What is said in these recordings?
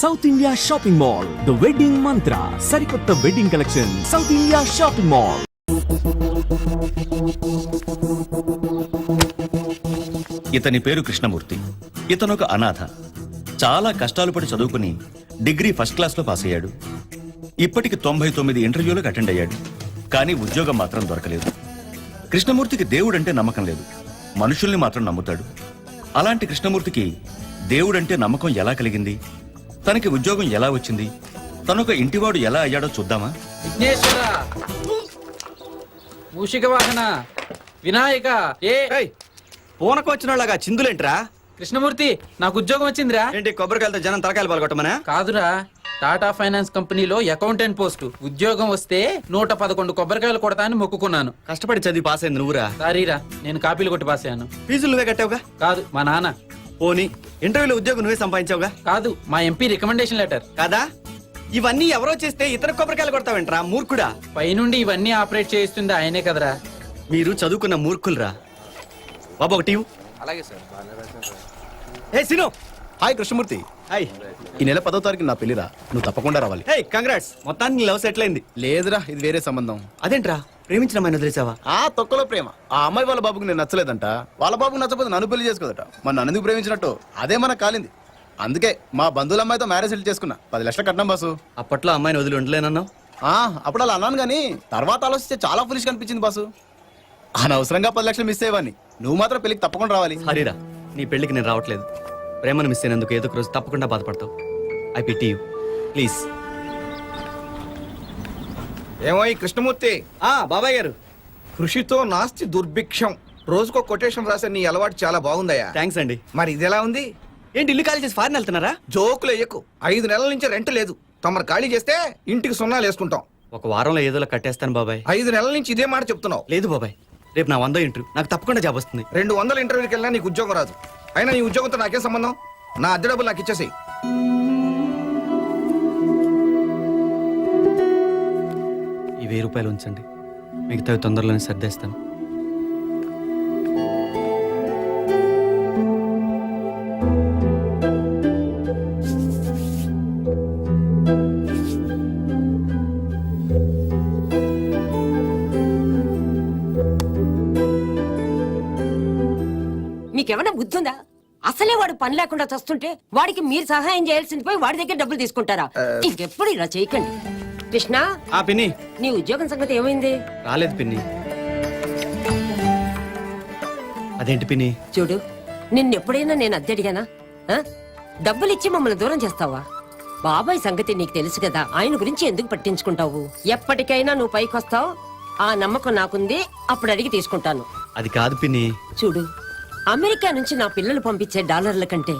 South India shopping mall the wedding Mantra సరికొత్త wedding collection South India shopping mall ఇతని పేరు కృష్ణమూర్తి. ఇతను ఒక అనాథ. చాలా కష్టాలు పడి చదువుకుని డిగ్రీ ఫస్ట్ క్లాస్లో పాస్ అయ్యాడు. ఇప్పటికి తొంభై తొమ్మిది ఇంటర్వ్యూలకు అటెండ్ అయ్యాడు. కానీ ఉద్యోగం మాత్రం దొరకలేదు. కృష్ణమూర్తికి దేవుడంటే నమ్మకం లేదు. మనుషుల్ని మాత్రం నమ్ముతాడు. అలాంటి కృష్ణమూర్తికి దేవుడంటే నమ్మకం ఎలా కలిగింది? తనకి ఉద్యోగం ఎలా వచ్చింది? తనొక ఇంటివాడు ఎలా అయ్యాడో చూద్దామా? విఘ్నేశ్వర! మూషిక వాహన! వినాయక! ఏ? పూనకు వచ్చిన వాళ్ళగా చిందులేంట్రా? కృష్ణమూర్తి నాకు ఉద్యోగం వచ్చిందిరా. ఏంటి కొబ్బరికాయలతో జనం తలకాయలు పాల్గొట్టమనా? కాదురా టాటా ఫైనాన్స్ కంపెనీలో అకౌంటెంట్ పోస్ట్. ఉద్యోగం వస్తే నూట పదకొండు కొబ్బరికాయలు కొడతా అని మొక్కుకున్నాను. కష్టపడి చదివి పాస్ అయింది నువ్వురా. సారీరా నేను కాపీలు కొట్టి పాసాను ఫీజులు నువ్వే కట్టావుగా? కాదు మా నాన్న. పోనీ. ఇంటర్వ్యూలో ఉద్యోగం నువ్వే సంపాదించావుగా? కాదు మా ఎంపీ రికమెండేషన్ లెటర్ కాదా? ఇవన్నీ ఎవరో చేస్తే ఇతర కొబ్బరికాయలు కొడతావేంట్రా మూర్ఖుడా? పైనుండి ఇవన్నీ ఆపరేట్ చేయిస్తుంది ఆయనే కదరా. మీరు చదువుకున్న మూర్ఖులరా. బాబు ఒక టీవు అలాగే సార్ ఏ సిను! హాయ్ కృష్ణమూర్తి. హాయ్. ఈ నెల పదో తారీఖు నా పెళ్ళిరా నువ్వు తప్పకుండా రావాలి. హే కంగ్రాట్స్ మొత్తానికి లవ్ సెటిల్ అయింది. లేదురా ఇది వేరే సంబంధం. అదేంట్రా? ప్రేమించిన అమ్మాయిని వదిలేసావా? ఆ తొక్కలో ప్రేమ. ఆ అమ్మాయి వాళ్ళ బాబుకి నేను నచ్చలేదంట. వాళ్ళ బాబుకి నచ్చకపోతే నన్ను పెళ్ళి చేసుకోదట. మరి నన్ను ఎందుకు ప్రేమించినట్టు? అదే మనకు కాలింది. అందుకే మా బంధువుల అమ్మాయితో మ్యారేజ్ సెటిల్ చేసుకున్నా. పది లక్షల కట్నం బాసు. అప్పట్లో అమ్మాయిని వదిలి ఉండలేనన్నావు? ఆ అప్పుడు అలా అన్నాను కానీ తర్వాత ఆలోచిస్తే చాలా ఫులిష్ కనిపించింది బాసు. అనవసరంగా పది లక్షలు మిస్ అయ్యేవాడిని. నువ్వు మాత్రం పెళ్ళికి తప్పకుండా రావాలి. హరిరా నీ పెళ్ళికి నేను రావట్లేదు. ప్రేమను మిస్ అయినందుకు ఏదో ఒక రోజు తప్పకుండా బాధపడతావు. ఐ పిటి యూ ప్లీజ్ ఏమో ఈ కృష్ణమూర్తి? ఆ బాబాయ్ గారు. కృషితో నాస్తి దుర్భిక్షం. రోజుకో కొటేషన్ రాసే నీ అలవాటు చాలా బాగుందయ్యా. థ్యాంక్స్ అండి. మరి ఇది ఎలా ఉంది? ఏంటి ఇల్లు ఖాళీ చేసి ఫారిన్ వెళ్తున్నారా? జోకులు ఎయ్యకు ఐదు నెలల నుంచి రెంట్ లేదు. తమరు ఖాళీ చేస్తే ఇంటికి సున్నాలు వేసుకుంటాం. ఒక వారంలో ఏదోలా కట్టేస్తాను బాబాయ్. ఐదు నెలల నుంచి ఇదే మాట చెప్తున్నావు. లేదు బాబాయ్. రేపు నా వందో ఇంటర్వ్యూ. నాకు తప్పకుండా జాబ్ వస్తుంది. రెండు వందల ఇంటర్వ్యూకి వెళ్ళినా నీకు ఉద్యోగం రాదు. అయినా నీ ఉద్యోగంతో నాకేం సంబంధం? నా అద్దె డబ్బులు నాకు ఇచ్చేసేయి. వెయ్యి రూపాయలు ఉంచండి. మిగతావి తొందరలోనే సర్దేస్తాను. మీకేమైనా బుద్ధి ఉందా అసలే వాడు పని లేకుండా చస్తుంటే వాడికి మీరు సహాయం చేయాల్సింది పోయి వాడి దగ్గర డబ్బులు తీసుకుంటారా? ఇంకెప్పుడు ఇలా చేయకండి. కృష్ణ ఆ పిన్ని. నీ ఉద్యోగం సంగతి ఏమైంది? రాలేదు పిన్ని. అదేంటి పిన్ని? చూడు నిన్నెప్పుడైనా నేను అద్దె అడిగానా? ఆ? డబ్బులు ఇచ్చి మమ్మల్ని దూరం చేస్తావా? బాబాయ్ సంగతి నీకు తెలుసు కదా ఆయన గురించి ఎందుకు పట్టించుకుంటావు? ఎప్పటికైనా నువ్వు పైకొస్తావు ఆ నమ్మకం నాకుంది అప్పుడు అడిగి తీసుకుంటాను. అది కాదు పిన్ని. చూడు అమెరికా నుంచి నా పిల్లలు పంపించే డాలర్ల కంటే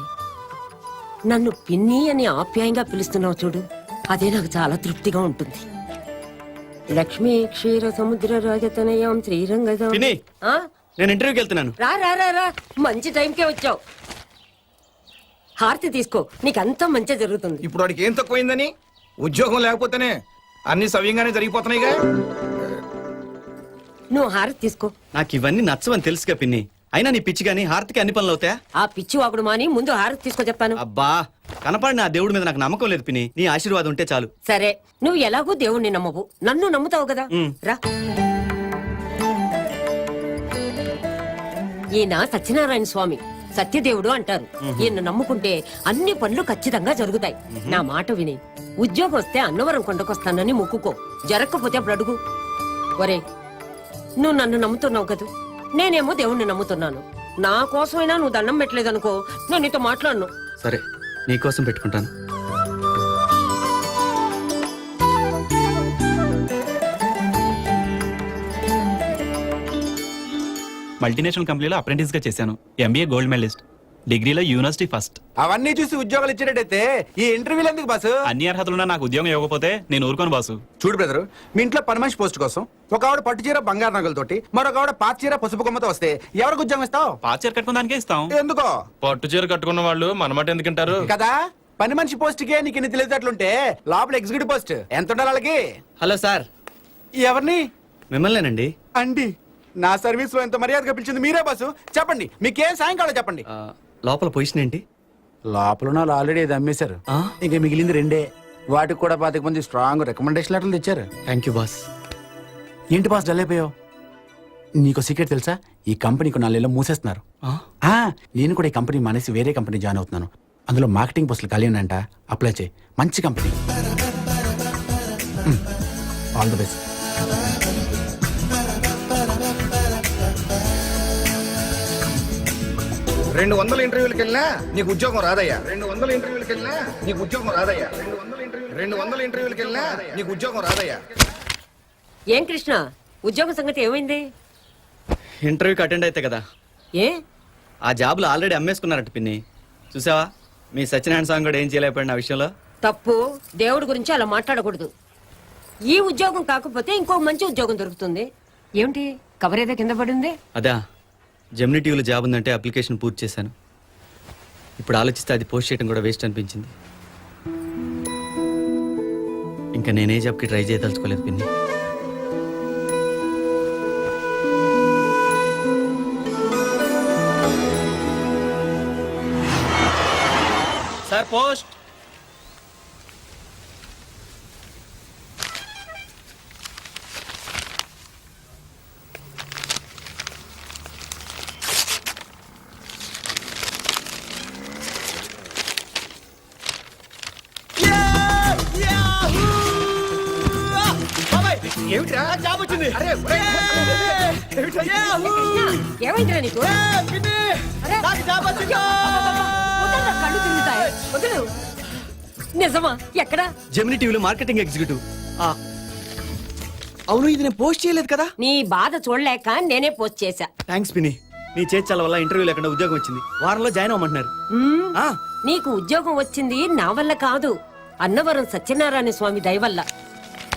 నన్ను పిన్ని అని ఆప్యాయంగా పిలుస్తున్నావు చూడు. అదే నాకు చాలా తృప్తిగా ఉంటుంది. లక్ష్మీ క్షీర సముద్ర రాజతనయం శ్రీరంగం పిన్ని. నేను ఇంటర్వ్యూకి వెళ్తున్నాను. రా రా రా రా. మంచి టైంకే వచ్చావు. హారతి తీసుకో. నీకంతా మంచి జరుగుతుంది. ఇప్పుడు వాడికి ఏం తక్కువైందని? ఉద్యోగం లేకపోతేనే అన్ని సవ్యంగానే జరిగిపోతున్నాయిగా. నువ్వు హారతి తీసుకో. నాకు ఇవన్నీ నచ్చవని తెలుసుగా పిన్ని. అయినా నీ పిచ్చి కానీ హారతికి అన్ని పనులు అవుతాయా? ఆ పిచ్చి వాగుడు మాని ముందు హారతి తీసుకో చెప్తాను అబ్బా కనపడిన ఆ దేవుడి మీద నాకు నమ్మకం లేదు పిన్ని. నీ ఆశీర్వాదం ఉంటే చాలు. సరే నువ్వు ఎలాగూ దేవుణ్ణి నమ్మవు. నన్ను నమ్ముతావు కదా. రా. ఈయన సత్యనారాయణ స్వామి సత్యదేవుడు అంటారు. ఈయన నమ్ముకుంటే అన్ని పనులు ఖచ్చితంగా జరుగుతాయి. నా మాట విని. ఉద్యోగం వస్తే అన్నవరం కొండకొస్తానని మొక్కుకో. జరగకపోతే అప్పుడు అడుగు. ఒరే నువ్వు నన్ను నమ్ముతున్నావు కదూ? నేనేమో దేవుణ్ణి నమ్ముతున్నాను. నా కోసమైనా నువ్వు దండం పెట్టలేదనుకో నేను నీతో మాట్లాడను. సరే నీకోసం పెట్టుకుంటాను. మల్టీనేషనల్ కంపెనీలో అప్రెంటిస్గా చేశాను. ఎంబీఏ గోల్డ్ మెడలిస్ట్ డిగ్రీలో యూనివర్సిటీ ఫస్ట్. అవన్నీ చూసి ఉద్యోగాలు ఇచ్చేటట్టయితే ఈ ఇంటర్వ్యూలు ఎందుకు బాసు? అన్ని అర్హతలున్నా నాకు ఉద్యోగం ఇవ్వకపోతే నేను ఊరుకోను బాసు. చూడు బ్రదర్ మీ ఇంట్లో పని మనిషి పోస్ట్ కోసం ఒక ఆవిడ పట్టు చీర బంగారు నగలతోటి మరొక ఆవిడ పాత చీర పసుపు కొమ్మతో వస్తే ఎవరికి ఉద్యోగం ఇస్తావు? పాచర్ కట్టుకున్న దానికే ఇస్తాం. ఎందుకో? పట్టు చీర కట్టుకున్న వాళ్ళు మనమాట ఎందుకంటారు కదా? పని మనిషి పోస్ట్ కే నీకు ఇన్ని తెలియదట్లుంటే లోపల ఎగ్జిక్యూటివ్ పోస్ట్ ఎంత ఉండాలి వాళ్ళకి? Hello sir. ఎవరిని? మిమ్మల్నేనండి? అండి నా సర్వీస్లో ఎంత మర్యాదగా పిలిచింది మీరే బాసు. చెప్పండి మీకేం సాయం కావాలో చెప్పండి. ఆ, లోపల పొజిషన్ ఏంటి? లోపల ఉన్న ఆల్రెడీ ఇది అమ్మేశారు. ఆ? ఇంకా మిగిలింది రెండే. వాటికి కూడా పాతిక మంది స్ట్రాంగ్ రికమెండేషన్ లెటర్లు తెచ్చారు. థ్యాంక్ యూ బాస్ ఏంటి బాస్ డల్ అయిపోయావు? నీకు సీక్రెట్ తెలుసా? ఈ కంపెనీకి నాలుగేళ్ళు మూసేస్తున్నారు. ఆ? ఆ, నేను కూడా ఈ కంపెనీ మానేసి వేరే కంపెనీ జాయిన్ అవుతున్నాను. అందులో మార్కెటింగ్ పోస్టులు ఖాళీ అంట అప్లై చేయి. మంచి కంపెనీ ఆల్ ది బెస్ట్ రెండు వందల ఇంటర్వ్యూలకు వెళ్ళినా నీకు ఉద్యోగం రాదయ్యా. రెండు వందల ఇంటర్వ్యూలకు వెళ్ళినా నీకు ఉద్యోగం రాదయ్యా. రెండు వందల ఇంటర్వ్యూ రెండు వందల ఇంటర్వ్యూలకు వెళ్ళినా నీకు ఉద్యోగం రాదయ్యా. ఏం కృష్ణ? ఉద్యోగం సంగతి ఏమైంది? ఇంటర్వ్యూకి అటెండ్ అయితే కదా. ఏ? ఆ జాబ్లు ఆల్రెడీ అమ్మేసుకున్నారట పిన్ని. చూసావా? మీ సత్యనారాయణ స్వామి కూడా ఏం చేయలేకపోయిన ఆ విషయంలో? తప్పు. దేవుడి గురించి అలా మాట్లాడకూడదు. ఈ ఉద్యోగం కాకపోతే ఇంకో మంచి ఉద్యోగం దొరుకుతుంది. ఏమిటి? కవర్ ఏదో కింద పడింది? అదా. జెమినీ జాబ్ ఉందంటే అప్లికేషన్ పూర్తి చేశాను. ఇప్పుడు ఆలోచిస్తే అది పోస్ట్ చేయడం కూడా వేస్ట్ అనిపించింది. ఇంకా నేనే జాబ్కి ట్రై చేయదలుచుకోలేదు పిన్ని. Sir post. ఏమైందిరా నీకు అరే, వదలరా, కళ్ళు తిరుగుతాయి. వదలు. నిజమా ఎక్కడా జెమినీ టీవీలో మార్కెటింగ్ ఎగ్జిక్యూటివ్ అవును ఇది నేను పోస్ట్ చేయలేదు కదా? నీ బాధ చూడలేక నేనే పోస్ట్ చేశా. థ్యాంక్స్ పిన్ని నీ చేర్చాల వల్ల ఇంటర్వ్యూ లేకుండా ఉద్యోగం వచ్చింది. వారంలో జాయిన్ అవ్వమంటున్నారు. నీకు ఉద్యోగం వచ్చింది నా వల్ల కాదు. అన్నవరం సత్యనారాయణ స్వామి దయ వల్ల.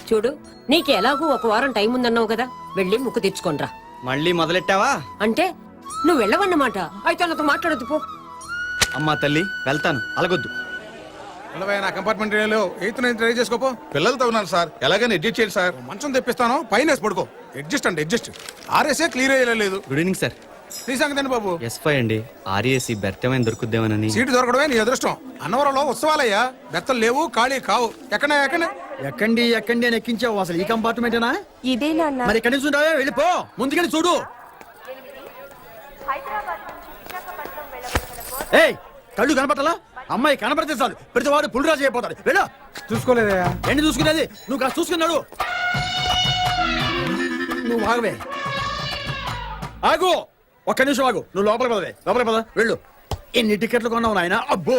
చూడు నీకు ఎలాగూ ఒక వారం టైం ఉందన్నావు కదా వెళ్ళి ముక్కు తెచ్చుకోనరా. మళ్ళీ మొదలెట్టావా? అంటే నువ్వు వెళ్ళవన్నమాట. అయితే నాతో మాట్లాడద్దు పో. అమ్మా తల్లి వెళ్తాను అలగొద్దు. నా కంపార్ట్మెంట్ ఎయిత్ నైన్త్ ట్రై చేసుకోపో పిల్లలతో ఉన్నాను సార్. ఎలాగైనా అడ్జస్ట్ చేయండి సార్. మంచం తెప్పిస్తాను పైన వేసి పడుకో. అడ్జస్ట్ అంటే అడ్జస్ట్. ఆర్ఎస్ఏ క్లియర్ అయ్యలేదు గుడ్ ఈవినింగ్ సార్ నీ సంగతి బాబు? అండి. ఆర్ఏసి బెర్తమైన దొరుకుద్దేమోనని. సీటు దొరకడమే నీ అదృష్టం. అన్నవరంలో ఉత్సవాలయ్యా. బెత్తలు లేవు ఖాళీ కావు. ఎక్కడ ఎక్కడ ఎక్కండి ఎక్కండి అని ఎక్కించావు అసలు. ఈ కంపార్ట్మెంటేనా? ఇదే నాన్న. మరి ఎక్కడి నుంచి ఉంటావే? వెళ్ళిపో ముందుకెళ్ళి చూడు. ఏయ్ కళ్ళు కనపట్టాలా అమ్మాయి కనపడితే చాలు. ప్రతివాడు పులిరాజు అయిపోతాడు. వెళ్ళు. చూసుకోలేదయ్యా ఏంటి చూసుకునేది? నువ్వు కాస్త చూసుకున్నాడు నువ్వు ఆగవే. ఆగు. ఒక్క నిమిషం ఆగు. నువ్వు లోపల పదవే. లోపల పద. వెళ్ళు. ఎన్ని టికెట్లు కొన్నావు నాయన? అబ్బో!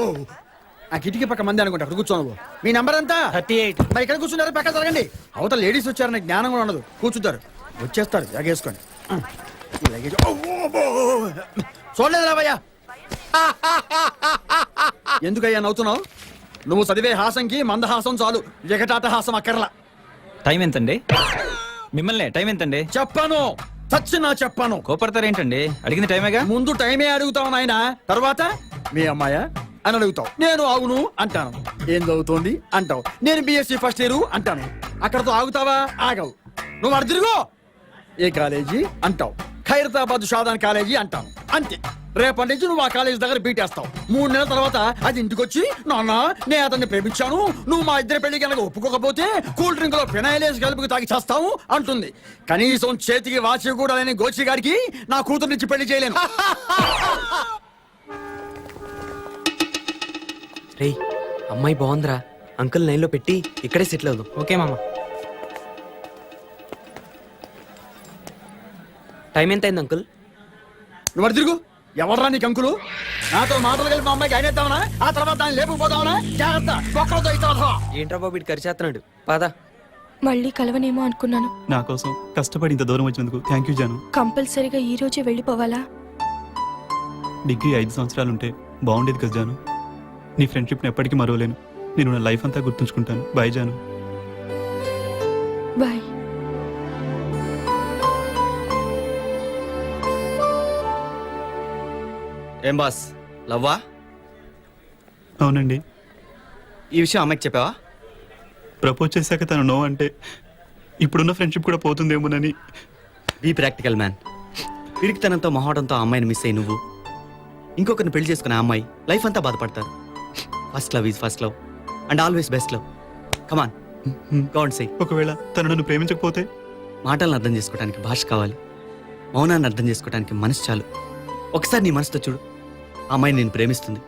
ఆ కిటికీ పక్క మంది అనుకుంటా. అక్కడ కూర్చో నువ్వు. మీ నంబర్ ఎంత? Thirty eight. మరి ఇక్కడ కూర్చున్నారు పక్క జరగండి అవతల లేడీస్ వచ్చారని జ్ఞానం కూడా ఉండదు. కూర్చుంటారు. వచ్చేస్తారు జాగేసుకోండి ఈ లగేజ్. చూడలేదు రావయ్యా ఎందుకయ్యా నవ్వుతున్నావు? నువ్వు చదివే హాసంకి మందహాసం చాలు. జగటాట హాసం అక్కర్లా. టైం ఎంతండి? మిమ్మల్ని టైం ఎంతండి? చెప్పాను. చచ్చినా చెప్పాను. కోపడతారేంటండి? అడిగిన టైమేగా? ముందు టైమే అడుగుతావు నాయన. తర్వాత? మీ అమ్మాయ? అని అడుగుతావు. నేను అవును అంటాను. ఏం చదువుతోంది అంటావు. నేను బిఎస్సి ఫస్ట్ ఇయర్ అంటాను. అక్కడతో ఆగుతావా? ఆగవు. నువ్వు అడు తిరుగు. ఏ కాలేజీ? అంటావు. ఖైరతాబాద్ షాదాన్ కాలేజీ అంటాను. అంతే. రేపటి నుంచి నువ్వు ఆ కాలేజీ దగ్గర బీటేస్తావు మూడు నెలల తర్వాత అది ఇంటికొచ్చి నాన్న నేను అతన్ని ప్రేమించాను. నువ్వు మా ఇద్దరి పెళ్ళి కనుక ఒప్పుకోకపోతే కూల్ డ్రింక్లో ఫినాయిలేసి కలుపుకి తాగి చేస్తావు అంటుంది. కనీసం చేతికి వాచి కూడా లేని గోచి గారికి నా కూతురునిచ్చి పెళ్ళి చేయలేను. రే అమ్మాయి బాగుందిరా. అంకుల్ లైన్లో పెట్టి ఇక్కడే సెటిల్ అవుదాం. ఓకే మామ. టైం ఎంత అయింది అంకుల్? నువ్వు తిరుగు. ఎవర్రా నీకు అంకులు? నాతో మాటలు కలిపి మా అమ్మాయికి అయినేద్దామనా? ఆ తర్వాత దాన్ని లేపుకుపోదామనా? జాగ్రత్త ఒక్కరితో ఇస్తావా? ఏంట్రా బాబు ఇటు ఖర్చేస్తున్నాడు పదా. మళ్ళీ కలవనేమో అనుకున్నాను. నా కోసం కష్టపడి ఇంత దూరం వచ్చినందుకు థ్యాంక్ యూ జాను. కంపల్సరీగా ఈ రోజే వెళ్ళిపోవాలా? డిగ్రీ ఐదు సంవత్సరాలు ఉంటే బాగుండేది కదా జాను. నీ ఫ్రెండ్షిప్ని ఎప్పటికీ మరవలేను. నేను నా లైఫ్ అంతా గుర్తుంచుకుంటాను. బాయ్ జాను. బాయ్. ఏం బాస్? లవ్వా? అవునండి. ఈ విషయం అమ్మాయికి చెప్పావా? ప్రపోజ్ చేశాక తను నో అంటే ఇప్పుడున్న ఫ్రెండ్షిప్ కూడా పోతుందేమోనని. బీ ప్రాక్టికల్ మ్యాన్ పిరికితనంతో మొహవడంతో ఆ అమ్మాయిని మిస్ అయ్యి నువ్వు. ఇంకొకరిని పెళ్ళి చేసుకున్న ఆ అమ్మాయి లైఫ్ అంతా బాధపడతారు. First love is first love and always best love come ground సై ఒకవేళ తను నన్ను ప్రేమించకపోతే? మాటలను అర్థం చేసుకోవడానికి భాష కావాలి. మౌనాన్ని అర్థం చేసుకోవడానికి మనసు చాలు. ఒకసారి నీ మనసుతో చూడు. అమ్మాయి నేను ప్రేమిస్తుంది.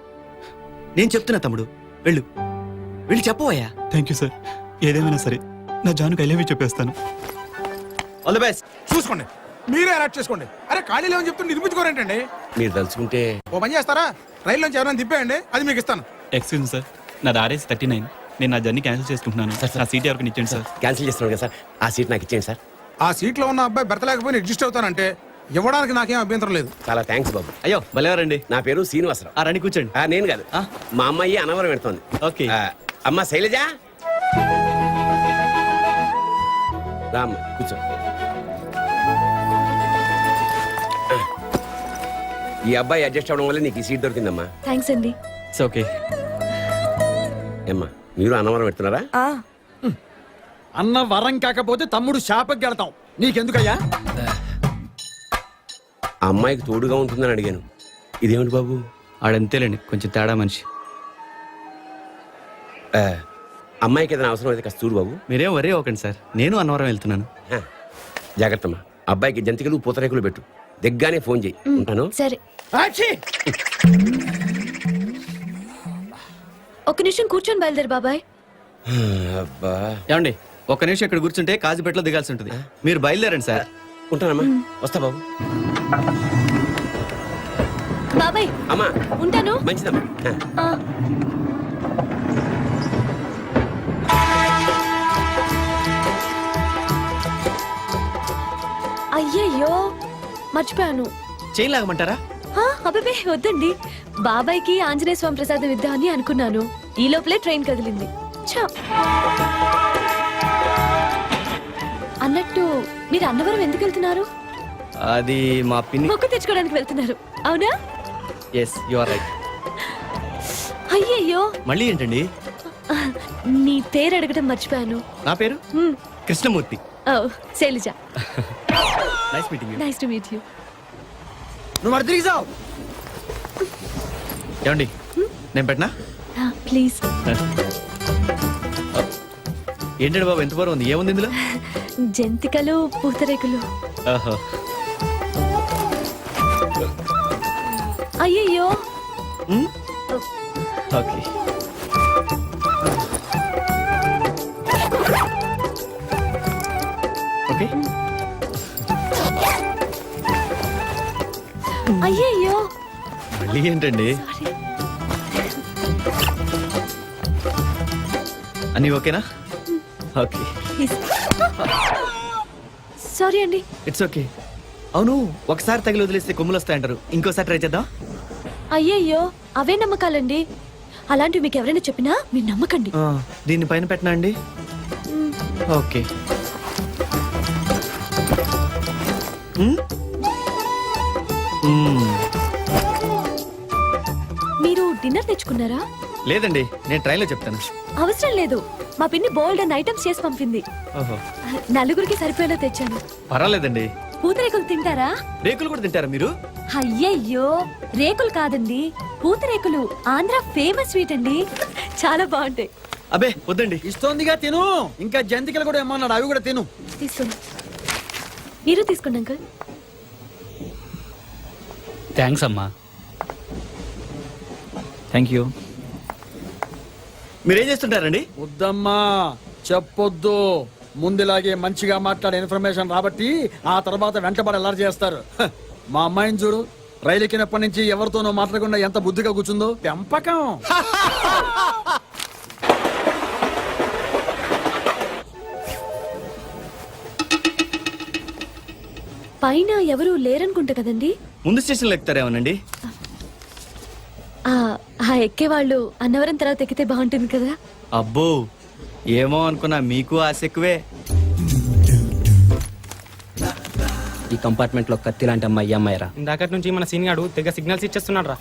నేను చెప్తున్నా తమ్ముడు వెళ్ళు. వెళ్ళి చెప్పవయ్యా. థ్యాంక్ యూ సార్ ఏదేమైనా సరే నా జానుకు ఐ లవ్ యూ చెప్పేస్తాను. ఆల్ ద బెస్ట్ చూసుకోండి. మీరే అలర్ట్ చేసుకోండి. అరే ఖాళీ లేవని చెప్తే నిర్మించుకోరేంటండి మీరు తలుచుకుంటే ఓ పని చేస్తారా? రైల్లోంచి ఎవరైనా తిప్పేయండి అది మీకు ఇస్తాను. ఎక్స్క్యూజ్ సార్ నాది ఆర్ఎస్ థర్టీ నైన్ నేను నా జర్నీ క్యాన్సిల్ చేసుకుంటున్నాను. నా సీట్ ఎవరికి ఇచ్చేయండి సార్ క్యాన్సిల్ చేస్తున్నాను కదా సార్ ఆ సీట్ నాకు ఇచ్చేయండి సార్ ఆ సీట్లో ఉన్న అబ్బాయి బెర్త లేకపోయినా అడ్జస్ట్ అవుతానంటే ఇవ్వడానికి నాకేం అభ్యంతరం లేదు. చాలా థ్యాంక్స్ బాబు. అయ్యో భలేవారండి. నా పేరు శ్రీనివాసరావు. ఆ రండి కూర్చోండి. ఆ, నేను కాదు. ఆ? మా అమ్మాయి అనవరం పెడుతోంది. ఓకే. ఆ, అమ్మా శైలజ? రామ్మ కూర్చో. ఈ అబ్బాయి అడ్జస్ట్ అవడం వల్ల నీకు ఈ సీట్ దొరికిందమ్మా. థ్యాంక్స్ అండి. ఇట్స్ ఓకే ఏమ్మా మీరు అనవరం పెడుతున్నారా? ఆ. అన్న వరం కాకపోతే తమ్ముడు శాపకి గడతాం నీకెందుకయ్యా? ఆ అమ్మాయికి తోడుగా ఉంటుందని అడిగాను. ఇదేమిటి బాబు? ఆడంతేలేండి కొంచెం తేడా మనిషి. ఆ, అమ్మాయికి ఏదైనా అవసరం అయితే కాస్త చూడు బాబు. మీరేం వరే ఒకండి సార్. నేను అన్నవరం వెళ్తున్నాను. ఆ, జాగ్రత్తమ్మా అబ్బాయికి జంతికలు పూతరేకులు పెట్టు. దిగ్గానే ఫోన్ చేయి. ఉంటాను? సరే. ఆచి! ఒక నిమిషం కూర్చొని బయలుదేరు బాబాయ్. అబ్బా. ఏమండి ఒక్క నిమిషం ఇక్కడ కూర్చుంటే కాజుపేటలో దిగాల్సి ఉంటుంది. మీరు బయలుదేరండి సార్. ఉంటానమ్మా. వస్తా బాబు. బాబాయ్ అమ్మా. ఉంటాను. మంచిదమ్మా. అయ్యయ్యో మర్చిపోయాను. చైన్ లాగమంటారా? వద్దండి. బాబాయ్కి ఆంజనేయ స్వామి ప్రసాదం ఇద్దామని అనుకున్నాను. ఈ లోపలే ట్రైన్ కదిలింది! అన్నట్టు మీరు అన్నవరం ఎందుకు వెళ్తున్నారు? అది మా పిన్ని. మొక్కు తెచ్చుకోవడానికి వెళ్తున్నారు. అవునా? ఎస్ యు ఆర్ రైట్ అయ్యయ్యో. మళ్ళీ ఏంటండి? నీ పేరు అడగడం మర్చిపోయాను. నా పేరు? మ్, కృష్ణమూర్తి. ఓ Shailaja. Nice meeting you nice to meet you నువ్వు చావు ఏమండి? నేను పెట్టనా? ప్లీజ్ ఏంటండి బాబు ఎంత బరువు ఉంది? ఏముంది ఇందులో? జంతికలు పూతరేకులు. ఓహో అయ్యయ్యో. Okay okay. అయ్యయ్యో. మళ్ళీ ఏంటండి? అన్నీ ఓకేనా? ఓకే. సారీ అండి. ఇట్స్ ఓకే అవును ఒకసారి తగిలి వదిలేస్తే కొమ్ములు వస్తాయంటారు. ఇంకోసారి ట్రై చేద్దాం. అయ్యయ్యో అవే నమ్మకాలండి. అలాంటివి మీకు ఎవరైనా చెప్పినా మీరు నమ్మకండి. ఆ, దీన్ని పైన పెట్టనా అండి? ఓకే. మ్మ్? మ్మ్. మీరు డిన్నర్ తెచ్చుకున్నారా? లేదండి నేను ట్రైన్లో చెప్తాను. అవసరం లేదు. మా పిన్ని బోల్డ్ అండ్ ఐటమ్స్ చేసి పంపింది. ఓహో. నలుగురికి సరిపోయేలా తెచ్చాను. పర్వాలేదండి. పూతరేకులు తింటారా? రేకులు కూడా తింటారా మీరు? అయ్యయ్యో రేకులు కాదండి. పూతరేకులు. ఆంధ్ర ఫేమస్ స్వీట్ అండి. చాలా బాగుంటాయి. అబే వద్దండి. ఇస్తోందిగా తిను. ఇంకా జంతికలు కూడా ఏమన్నాడు అవి కూడా తిను. తీసుకోండి. మీరు తీసుకోండి అంకుల్. థ్యాంక్స్ అమ్మా. థ్యాంక్ యూ మీరేం చేస్తుంటారండి? వద్దమ్మా చెప్పొద్దు. ముందులాగే మంచిగా మాట్లాడే ఇన్ఫర్మేషన్ రాబట్టి ఆ తర్వాత వెంటబడి ఎలా చేస్తారు. మా అమ్మాయిని చూడు రైలు ఎక్కినప్పటి నుంచి ఎవరితోనో మాట్లాడకుండా ఎంత బుద్ధిగా కూర్చుందో. పెంపకం. పైన ఎవరు లేరనుకుంటా కదండి? ముందు స్టేషన్లో ఎక్కుతారేమోనండి ఆ ఆ ఎక్కేవాళ్ళు అన్నవరం తర్వాత ఎక్కితే బాగుంటుంది కదా? అబ్బో ఏమో అనుకున్నా మీకు ఆశ ఎక్కువే. ఈ కంపార్ట్మెంట్లో కత్తి లాంటి అమ్మాయి అమ్మాయి రా ఇందాకటి నుంచి మన సీన్ గాడు తెగ సిగ్నల్స్ ఇచ్చేస్తున్నాడు రా.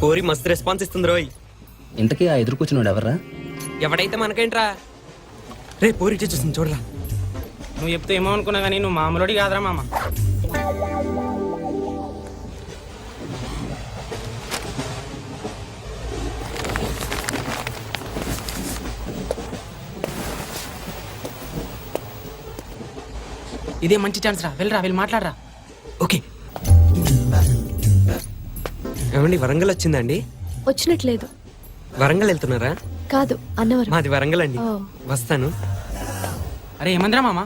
కోరి మస్తు రెస్పాన్స్ ఇస్తుంది రోయ్. ఇంతకీ ఆ ఎదురు కూర్చున్నాడు ఎవర్రా? ఎవడైతే మనకేంట్రా? రే పోరి చూస్తుంది చూడరా. నువ్వు చెప్తే ఏమో అనుకున్నా కానీ నువ్వు మామూలుడి కాదురా మామ. ఇదే మంచి ఛాన్స్ రా. వెళ్ళరా వెళ్ళి మాట్లాడరా. ఓకే. ఏమండి వరంగల్ వచ్చిందండి వచ్చినట్లేదు. వరంగల్ వెళ్తున్నారా? కాదు అన్నవరం. మాది వరంగల్ అండి. వస్తాను. అరే ఏమందిరా మామ?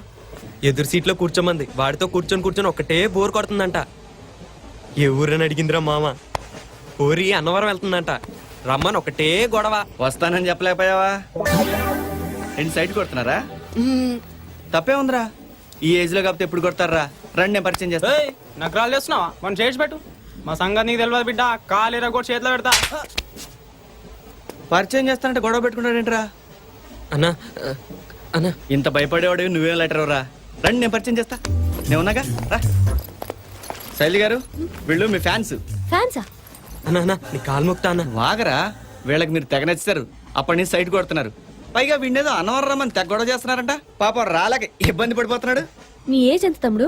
ఎదురు సీట్లో కూర్చోమంది. వాడితో కూర్చొని కూర్చొని ఒకటే బోర్ కొడుతుందంట. ఏ ఊరని అడిగిందిరా మామ? ఊరి అన్నవరం వెళ్తుందంట. రమ్మని ఒకటే గొడవ. వస్తానని చెప్పలేకపోయావా? ఏంటి సైడ్ కొడుతున్నారా. తప్పే ఉందిరా. ఈ ఏజ్లో కాకపోతే ఎప్పుడు కొడతారా? రండి నేను పరిచయం చేస్తా. ఏయ్ నగరాలు చేస్తున్నావా? మనం చేసి పెట్టు. మా సంగతి నీకు తెలియదు బిడ్డ. కాలేరా కూడా చేతిలో పెడతా. పరిచయం చేస్తానంటే గొడవ పెట్టుకున్నాడేంట్రా అన్నా అన్నా. ఇంత భయపడేవాడు నువ్వేం లెటర్ రా రండి నేను పరిచయం చేస్తా. నేను ఉన్నాగా? రా. శైలి గారు వీళ్ళు మీ ఫ్యాన్స్. ఫ్యాన్సా? అన్నా అన్నా నీ కాలు మొక్తా అన్న. వాగరా? వీళ్ళకి మీరు తెగ నచ్చారు అప్పటి నుంచి సైడ్ కొడుతున్నారు. పైగా వీడేదో అనవరం రమ్మని తెగ చేస్తున్నారంట. పాపం రాలేక ఇబ్బంది పడిపోతున్నాడు. నీ ఏజ్ ఎంత తమ్ముడు?